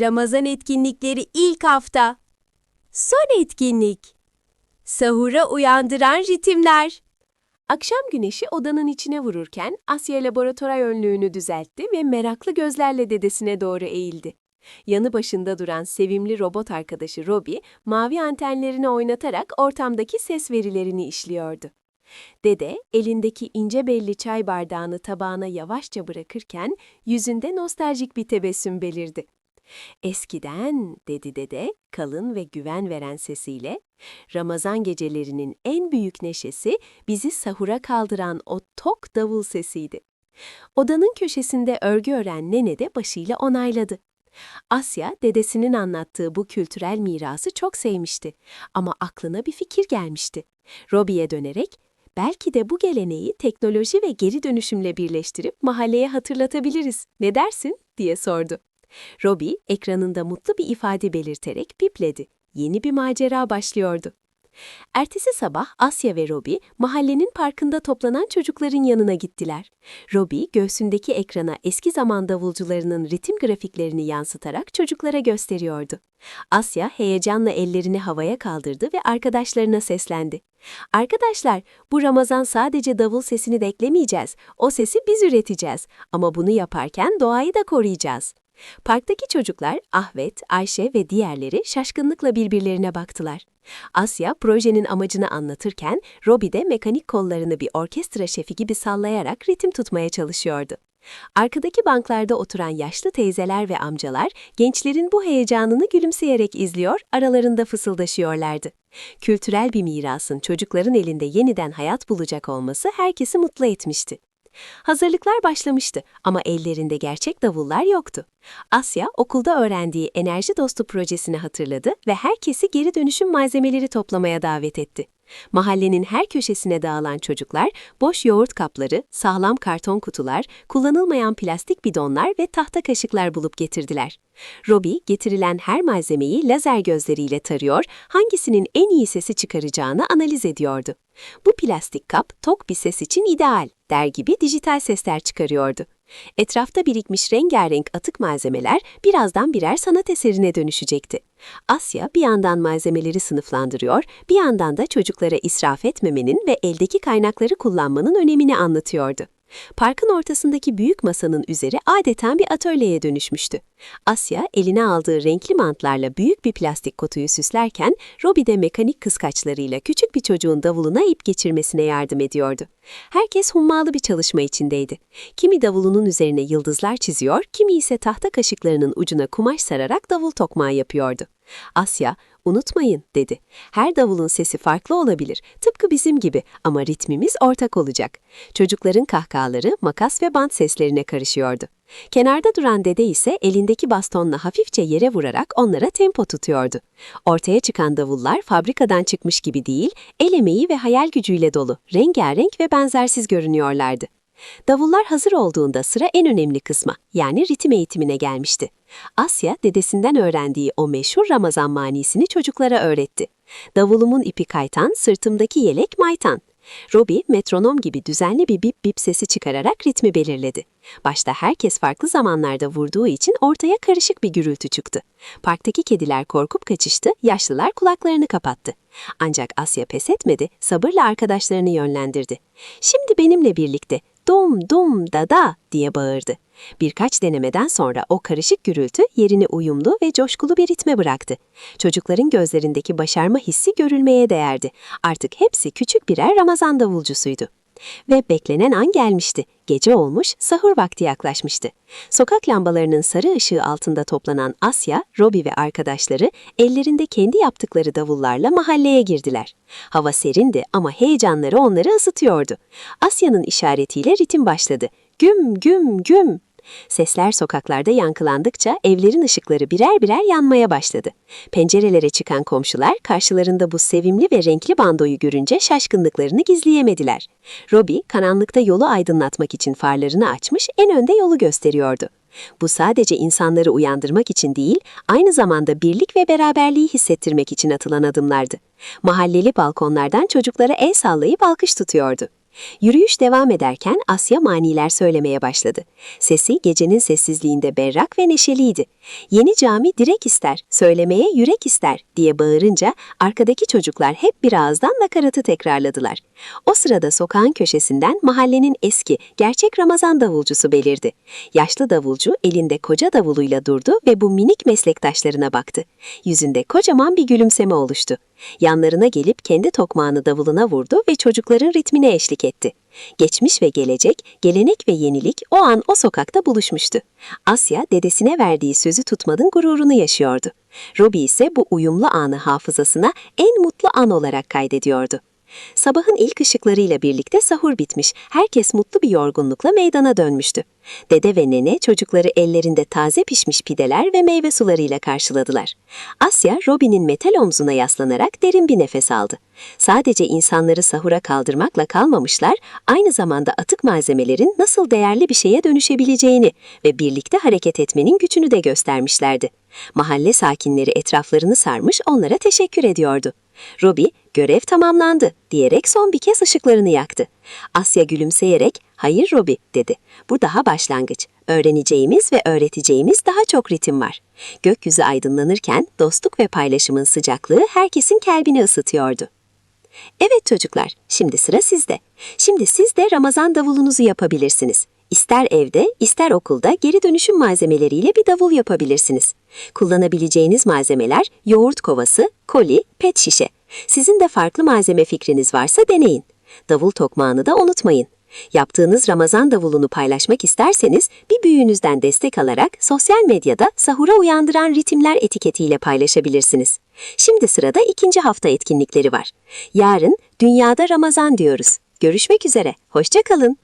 Ramazan etkinlikleri ilk hafta. Son etkinlik. Sahura uyandıran ritimler. Akşam güneşi odanın içine vururken Asya laboratuvar önlüğünü düzeltti ve meraklı gözlerle dedesine doğru eğildi. Yanı başında duran sevimli robot arkadaşı Robbie, mavi antenlerini oynatarak ortamdaki ses verilerini işliyordu. Dede, elindeki ince belli çay bardağını tabağına yavaşça bırakırken yüzünde nostaljik bir tebessüm belirdi. Eskiden, dedi dede, kalın ve güven veren sesiyle, Ramazan gecelerinin en büyük neşesi bizi sahura kaldıran o tok davul sesiydi. Odanın köşesinde örgü ören nene de başıyla onayladı. Asya, dedesinin anlattığı bu kültürel mirası çok sevmişti ama aklına bir fikir gelmişti. Robbie'ye dönerek, belki de bu geleneği teknoloji ve geri dönüşümle birleştirip mahalleye hatırlatabiliriz. Ne dersin? diye sordu. Robbie ekranında mutlu bir ifade belirterek pipledi. Yeni bir macera başlıyordu. Ertesi sabah Asya ve Robbie mahallenin parkında toplanan çocukların yanına gittiler. Robbie göğsündeki ekrana eski zaman davulcularının ritim grafiklerini yansıtarak çocuklara gösteriyordu. Asya heyecanla ellerini havaya kaldırdı ve arkadaşlarına seslendi. Arkadaşlar, bu Ramazan sadece davul sesini de eklemeyeceğiz. O sesi biz üreteceğiz. Ama bunu yaparken doğayı da koruyacağız. Parktaki çocuklar Ahmet, Ayşe ve diğerleri şaşkınlıkla birbirlerine baktılar. Asya projenin amacını anlatırken Robbie de mekanik kollarını bir orkestra şefi gibi sallayarak ritim tutmaya çalışıyordu. Arkadaki banklarda oturan yaşlı teyzeler ve amcalar gençlerin bu heyecanını gülümseyerek izliyor, aralarında fısıldaşıyorlardı. Kültürel bir mirasın çocukların elinde yeniden hayat bulacak olması herkesi mutlu etmişti. Hazırlıklar başlamıştı ama ellerinde gerçek davullar yoktu. Asya okulda öğrendiği enerji dostu projesini hatırladı ve herkesi geri dönüşüm malzemeleri toplamaya davet etti. Mahallenin her köşesine dağılan çocuklar boş yoğurt kapları, sağlam karton kutular, kullanılmayan plastik bidonlar ve tahta kaşıklar bulup getirdiler. Robbie getirilen her malzemeyi lazer gözleriyle tarıyor, hangisinin en iyi sesi çıkaracağını analiz ediyordu. Bu plastik kap tok bir ses için ideal der gibi dijital sesler çıkarıyordu. Etrafta birikmiş rengarenk atık malzemeler birazdan birer sanat eserine dönüşecekti. Asya bir yandan malzemeleri sınıflandırıyor, bir yandan da çocuklara israf etmemenin ve eldeki kaynakları kullanmanın önemini anlatıyordu. Parkın ortasındaki büyük masanın üzeri adeta bir atölyeye dönüşmüştü. Asya eline aldığı renkli mantlarla büyük bir plastik kutuyu süslerken Robbie de mekanik kıskaçlarıyla küçük bir çocuğun davuluna ip geçirmesine yardım ediyordu. Herkes hummalı bir çalışma içindeydi. Kimi davulunun üzerine yıldızlar çiziyor, kimi ise tahta kaşıklarının ucuna kumaş sararak davul tokmağı yapıyordu. Asya, unutmayın dedi. Her davulun sesi farklı olabilir, tıpkı bizim gibi ama ritmimiz ortak olacak. Çocukların kahkahaları makas ve bant seslerine karışıyordu. Kenarda duran dede ise elindeki bastonla hafifçe yere vurarak onlara tempo tutuyordu. Ortaya çıkan davullar fabrikadan çıkmış gibi değil, el emeği ve hayal gücüyle dolu, rengarenk ve benzersiz görünüyorlardı. Davullar hazır olduğunda sıra en önemli kısma, yani ritim eğitimine gelmişti. Asya, dedesinden öğrendiği o meşhur Ramazan manisini çocuklara öğretti. Davulumun ipi kaytan, sırtımdaki yelek maytan. Robbie, metronom gibi düzenli bir bip bip sesi çıkararak ritmi belirledi. Başta herkes farklı zamanlarda vurduğu için ortaya karışık bir gürültü çıktı. Parktaki kediler korkup kaçıştı, yaşlılar kulaklarını kapattı. Ancak Asya pes etmedi, sabırla arkadaşlarını yönlendirdi. Şimdi benimle birlikte dum dum da da diye bağırdı. Birkaç denemeden sonra o karışık gürültü yerini uyumlu ve coşkulu bir ritme bıraktı. Çocukların gözlerindeki başarma hissi görülmeye değerdi. Artık hepsi küçük birer Ramazan davulcusuydu. Ve beklenen an gelmişti. Gece olmuş, sahur vakti yaklaşmıştı. Sokak lambalarının sarı ışığı altında toplanan Asya, Robbie ve arkadaşları ellerinde kendi yaptıkları davullarla mahalleye girdiler. Hava serindi ama heyecanları onları ısıtıyordu. Asya'nın işaretiyle ritim başladı. Güm güm güm Sesler sokaklarda yankılandıkça evlerin ışıkları birer birer yanmaya başladı. Pencerelere çıkan komşular karşılarında bu sevimli ve renkli bandoyu görünce şaşkınlıklarını gizleyemediler. Robbie karanlıkta yolu aydınlatmak için farlarını açmış en önde yolu gösteriyordu. Bu sadece insanları uyandırmak için değil, aynı zamanda birlik ve beraberliği hissettirmek için atılan adımlardı. Mahalleli balkonlardan çocuklara el sallayıp alkış tutuyordu. Yürüyüş devam ederken Asya maniler söylemeye başladı. Sesi gecenin sessizliğinde berrak ve neşeliydi. Yeni cami direk ister, söylemeye yürek ister diye bağırınca arkadaki çocuklar hep bir ağızdan nakaratı tekrarladılar. O sırada sokağın köşesinden mahallenin eski, gerçek Ramazan davulcusu belirdi. Yaşlı davulcu elinde koca davuluyla durdu ve bu minik meslektaşlarına baktı. Yüzünde kocaman bir gülümseme oluştu. Yanlarına gelip kendi tokmağını davuluna vurdu ve çocukların ritmine eşlik etti. Geçmiş ve gelecek, gelenek ve yenilik o an o sokakta buluşmuştu. Asya dedesine verdiği sözü tutmanın gururunu yaşıyordu. Robbie ise bu uyumlu anı hafızasına en mutlu an olarak kaydediyordu. Sabahın ilk ışıklarıyla birlikte sahur bitmiş, herkes mutlu bir yorgunlukla meydana dönmüştü. Dede ve nene çocukları ellerinde taze pişmiş pideler ve meyve sularıyla karşıladılar. Asya, Robin'in metal omzuna yaslanarak derin bir nefes aldı. Sadece insanları sahura kaldırmakla kalmamışlar, aynı zamanda atık malzemelerin nasıl değerli bir şeye dönüşebileceğini ve birlikte hareket etmenin gücünü de göstermişlerdi. Mahalle sakinleri etraflarını sarmış onlara teşekkür ediyordu. Robbie, görev tamamlandı diyerek son bir kez ışıklarını yaktı. Asya gülümseyerek, hayır Robbie dedi. Bu daha başlangıç. Öğreneceğimiz ve öğreteceğimiz daha çok ritim var. Gökyüzü aydınlanırken dostluk ve paylaşımın sıcaklığı herkesin kalbini ısıtıyordu. Evet çocuklar, şimdi sıra sizde. Şimdi siz de Ramazan davulunuzu yapabilirsiniz. İster evde, ister okulda geri dönüşüm malzemeleriyle bir davul yapabilirsiniz. Kullanabileceğiniz malzemeler yoğurt kovası, koli, pet şişe. Sizin de farklı malzeme fikriniz varsa deneyin. Davul tokmağını da unutmayın. Yaptığınız Ramazan davulunu paylaşmak isterseniz bir büyüğünüzden destek alarak sosyal medyada sahura uyandıran ritimler etiketiyle paylaşabilirsiniz. Şimdi sırada ikinci hafta etkinlikleri var. Yarın Dünyada Ramazan diyoruz. Görüşmek üzere, hoşça kalın.